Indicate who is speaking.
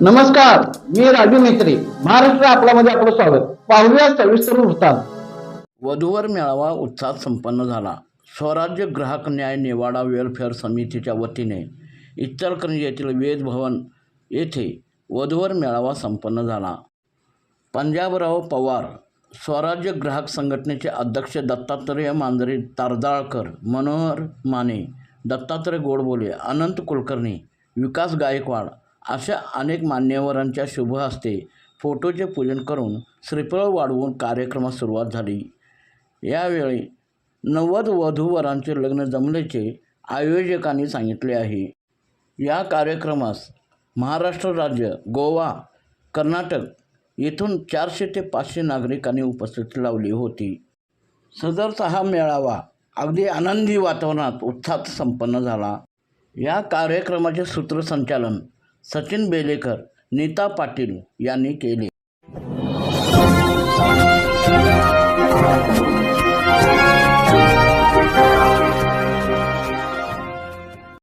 Speaker 1: नमस्कार मी राजू मेत्री महाराष्ट्र आपल्यामध्ये आपलं स्वागत. पाहूया सविस्तर वृत्तांत.
Speaker 2: वधूवर मेळावा उत्साहात संपन्न झाला. स्वराज्य ग्राहक न्याय निवाडा वेलफेअर समितीच्या वतीने इचलकरंजी येथील वेद भवन येथे वधूवर मेळावा संपन्न झाला. पंजाबराव पवार स्वराज्य ग्राहक संघटनेचे अध्यक्ष दत्तात्रय मांजरे तारदाळकर मनोहर माने दत्तात्रय गोडबोले अनंत कुलकर्णी विकास गायकवाड अशा अनेक मान्यवरांच्या शुभ हस्ते फोटोचे पूजन करून श्रीफळ वाढवून कार्यक्रमास सुरुवात झाली. यावेळी नव्वद वधूवरांचे लग्न जमल्याचे आयोजकांनी सांगितले आहे. या कार्यक्रमास महाराष्ट्र राज्य गोवा कर्नाटक येथून चारशे ते पाचशे नागरिकांनी उपस्थिती लावली होती. सदरचा हा मेळावा अगदी आनंदी वातावरणात उत्साहात संपन्न झाला. या कार्यक्रमाचे सूत्रसंचालन सचिन बेलेकर नीता पाटील यांनी केले.